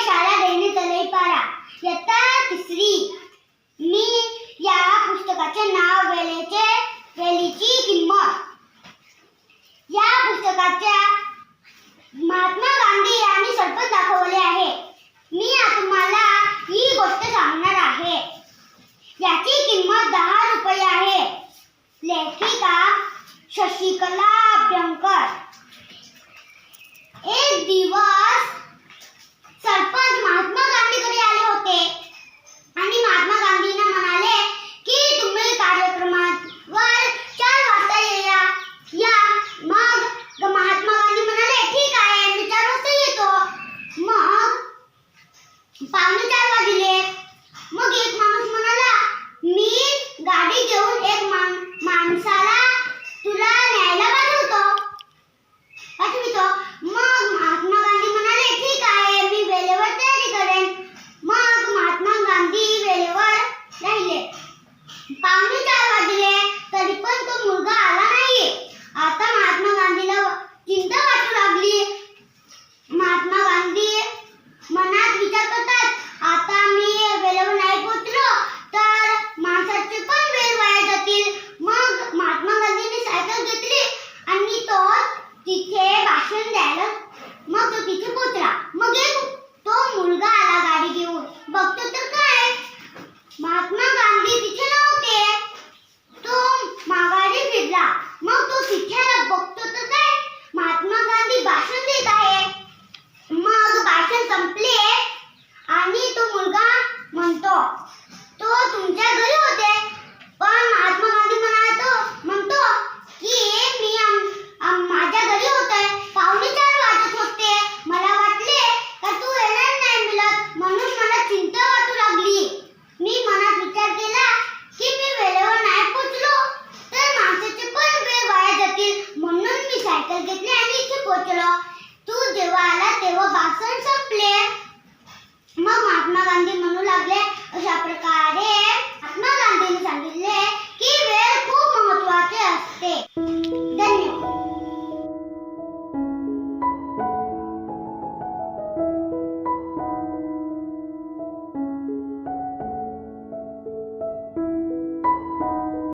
કોઈ देने चले पारा। इयत्ता तिसरी मी या पुस्तकाचे नाव वेळेचे वेलीची किंमत। या पुस्तकाच्या महात्मा गांधी यांनी सरपंच दाखवले आहे। मी तुम्हाला ही गोष्ट सांगणार आहे। याची किंमत दहा रुपये आहे। लेखिका शशिकला अभ्यंकर। एक दिवस मग तिथे कुत्रा मग एक तो मुलगा सायकल घेतली अनेक के पोचलो तू देवाला बासन सब प्लेयर